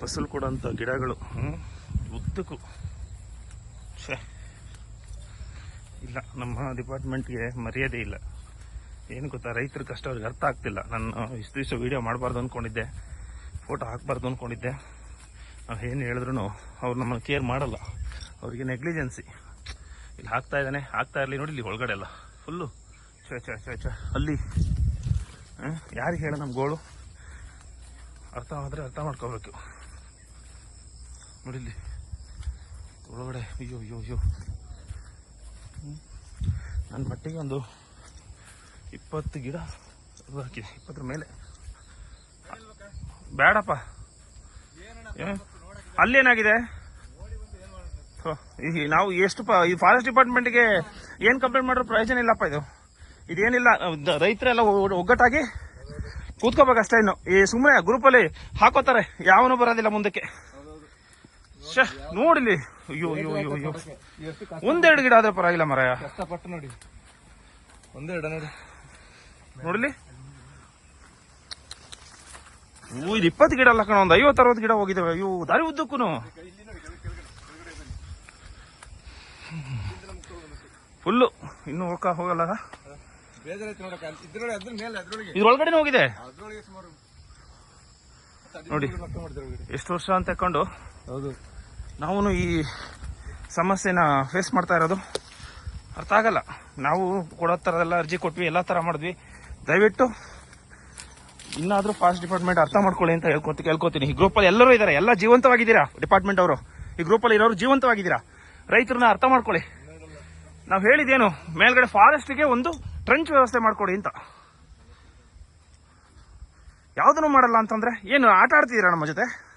ಫಸಲು ಕೊಡೋಂಥ ಗಿಡಗಳು? ಉದ್ದಕ್ಕೂ, ಛೇ, ಇಲ್ಲ, ನಮ್ಮ ಡಿಪಾರ್ಟ್ಮೆಂಟ್ಗೆ ಮರ್ಯಾದೆ ಇಲ್ಲ. ಏನು ಗೊತ್ತಾ ರೈತರ ಕಷ್ಟ ಅವ್ರಿಗೆ ಅರ್ಥ ಆಗ್ತಿಲ್ಲ. ನಾನು ಇಷ್ಟು ದಿವಸ ವೀಡಿಯೋ ಮಾಡಬಾರ್ದು ಅಂದ್ಕೊಂಡಿದ್ದೆ ಫೋಟೋ ಹಾಕಬಾರ್ದು ಅಂದ್ಕೊಂಡಿದ್ದೆ ನಾವು ಏನು ಹೇಳಿದ್ರು ಅವ್ರು ನಮ್ಮನ್ನು ಕೇರ್ ಮಾಡಲ್ಲ. ಅವರಿಗೆ ನೆಗ್ಲಿಜೆನ್ಸಿ ಇಲ್ಲಿ ಹಾಕ್ತಾ ಇದ್ದಾನೆ, ಹಾಕ್ತಾ ಇರಲಿ ನೋಡಿ ಇಲ್ಲಿ ಒಳಗಡೆ ಎಲ್ಲ. ಫುಲ್ಲು ಛೇ ಚ ಛೇ ಚ ಅಲ್ಲಿ. ಯಾರಿಗೆ ಹೇಳ ನಮ್ಮ ಗೋಳು? ಅರ್ಥ ಆದರೆ ಅರ್ಥ ಮಾಡ್ಕೋಬೇಕು. ನೋಡಿಲ್ಲಿ. ಒಳಗಡೆ, ಅಯ್ಯೋ ಅಯ್ಯೋ ಅಯ್ಯೋ. ನನ್ನ ಮಟ್ಟಿಗೆ ಒಂದು ಇಪ್ಪತ್ತು ಗಿಡ ಹಾಕಿದೆ, ಇಪ್ಪತ್ತರ ಮೇಲೆ. ಬೇಡಪ್ಪ? ಅಲ್ಲೇನಾಗಿದೆ ನಾವು ಎಷ್ಟು ಪ, ಈ ಫಾರೆಸ್ಟ್ ಡಿಪಾರ್ಟ್ಮೆಂಟ್ಗೆ ಏನು ಕಂಪ್ಲೇಂಟ್ ಮಾಡಿರೋ ಪ್ರಯೋಜನ ಇಲ್ಲಪ್ಪ ಇದು. ಇದೇನಿಲ್ಲ ರೈತರೆಲ್ಲ ಒಗ್ಗಟ್ಟಾಗಿ ಕೂತ್ಕೋಬೇಕಷ್ಟೇ ಇನ್ನು. ಈ ಸುಮ್ಮನೆ ಗ್ರೂಪಲ್ಲಿ ಹಾಕೋತಾರೆ, ಯಾವನು ಬರೋದಿಲ್ಲ ಮುಂದಕ್ಕೆ. ಶ್ಯೆ, ನೋಡಿಲಿ. ಅಯ್ಯೋ ಅಯ್ಯೋ ಅಯ್ಯೋ ಅಯ್ಯೋ. ಒಂದೆರಡು ಗಿಡ ಆದ್ರೆ ಪರವಾಗಿಲ್ಲ ಮರಯ. ಕಷ್ಟಪಟ್ಟು ನೋಡಿ. ಒಂದೆರಡು ನೋಡಿ. ನೋಡ್ಲಿ. ಅಯ್ಯೋ ಇದು ಇಪ್ಪತ್ತು ಗಿಡ ಅಲ್ಲ ಕಣ ಒಂದು ಐವತ್ತು ಅರವತ್ತು ಗಿಡ ಹೋಗಿದ್ದಾವೆ ಅಯ್ಯೋ ದಾರಿ ಉದ್ದಕ್ಕೂ ಫುಲ್ಲು. ಇನ್ನೂ ಹೋಗ ಹೋಗಲ್ಲ. ಇದ್ರೊಳಗಡೆ ಹೋಗಿದೆ. ನೋಡಿ. ಎಷ್ಟು ವರ್ಷ ಅಂತ ತಕೊಂಡು ಹೌದು. ನಾವು ಈ ಸಮಸ್ಯೆನ ಫೇಸ್ ಮಾಡ್ತಾ ಇರೋದು. ಅರ್ಥ ಆಗಲ್ಲ. ನಾವು ಕೊಡೋ ಥರದೆಲ್ಲ ಅರ್ಜಿ ಕೊಟ್ವಿ, ಎಲ್ಲ ಥರ ಮಾಡಿದ್ವಿ. ದಯವಿಟ್ಟು ಇನ್ನಾದರೂ ಫಾರೆಸ್ಟ್ ಡಿಪಾರ್ಟ್ಮೆಂಟ್ ಅರ್ಥ ಮಾಡ್ಕೊಳ್ಳಿ ಅಂತ ಹೇಳ್ಕೊತ ಕೇಳ್ಕೊತೀನಿ. ಈ ಗ್ರೂಪಲ್ಲಿ ಎಲ್ಲರೂ ಇದ್ದಾರೆ ಎಲ್ಲ ಜೀವಂತವಾಗಿದ್ದೀರಾ? ಡಿಪಾರ್ಟ್ಮೆಂಟ್ ಅವರು. ಈ ಗ್ರೂಪಲ್ಲಿ ಇರೋರು ಜೀವಂತವಾಗಿದ್ದೀರಾ? ರೈತರನ್ನ ಅರ್ಥ ಮಾಡ್ಕೊಳ್ಳಿ. ನಾವು ಹೇಳಿದ್ದೇನು, ಮೇಲ್ಗಡೆ ಫಾರೆಸ್ಟ್ಗೆ ಒಂದು ಟ್ರಂಚ್ ವ್ಯವಸ್ಥೆ ಮಾಡಿಕೊಡಿ ಅಂತ. ಯಾವುದನ್ನು ಮಾಡಲ್ಲ ಅಂತಂದರೆ, ಏನು ಆಟ ಆಡ್ತಿದ್ದೀರಾ ನಮ್ಮ ಜೊತೆ?